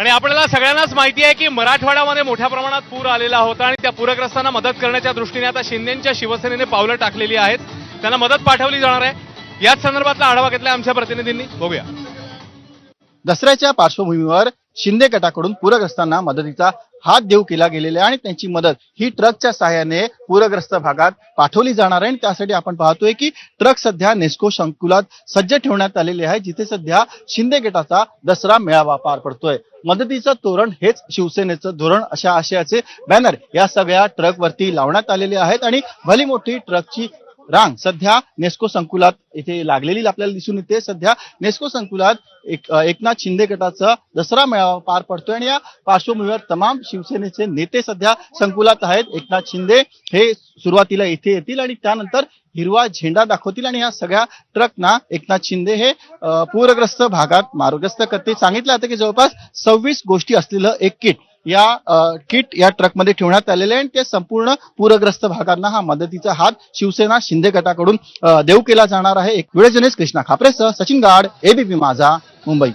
आणि आपल्याला सगळ्यांनाच माहिती आहे की मराठवाड्यामध्ये मोठ्या प्रमाणात पूर आलेला होता आणि त्या पूरग्रस्तांना मदत करण्याच्या दृष्टीने आता शिंदेच्या शिवसेनेने पावलं टाकलेली आहेत. त्यांना मदत पाठवली जाणार आहे. याच संदर्भातला आढावा घेतला आमच्या प्रतिनिधींनी. बघूया. दसऱ्याच्या पार्श्वभूमीवर शिंदे गटाकडून पूरग्रस्तांना मदतीचा हात देऊ केला गेलेला आहे आणि त्यांची मदत ही ट्रकच्या सहाय्याने पूरग्रस्त भागात पाठवली जाणार आहे. आणि त्यासाठी आपण पाहतोय की ट्रक सध्या नेस्को संकुलात सज्ज ठेवण्यात आलेले आहे. जिथे सध्या शिंदे गटाचा दसरा मेळावा पार पडतोय. मदतीचं तोरण हेच शिवसेनेचं धोरण अशा आशयाचे बॅनर या सगळ्या ट्रकवरती लावण्यात आलेले आहेत. आणि भली मोठी ट्रकची रांग. सध्या नेस्को संकुलात इथे लागलेली आपल्याला दिसून येते. सध्या नेस्को संकुलात एक एकनाथ शिंदे गटाचा दसरा मेळावा पार पडतोय आणि या पार्श्वभूमीवर तमाम शिवसेनेचे नेते सध्या संकुलात आहेत. एकनाथ शिंदे हे सुरुवातीला इथे येतील आणि त्यानंतर हिरवा झेंडा दाखवतील आणि या सगळ्या ट्रकना एकनाथ शिंदे हे पूरग्रस्त भागात मार्गस्थ करते सांगितलं जातं की जवळपास सव्वीस गोष्टी असलेलं एक किट या किट या ट्रकमध्ये ठेवण्यात आलेले आहे आणि ते संपूर्ण पूरग्रस्त भागांना हा मदतीचा हात शिवसेना शिंदे गटाकडून देऊ केला जाणार आहे. एक वेळ जर्नलिस्ट कृष्णा खापरेसह सचिन गाड एबीपी माझा मुंबई.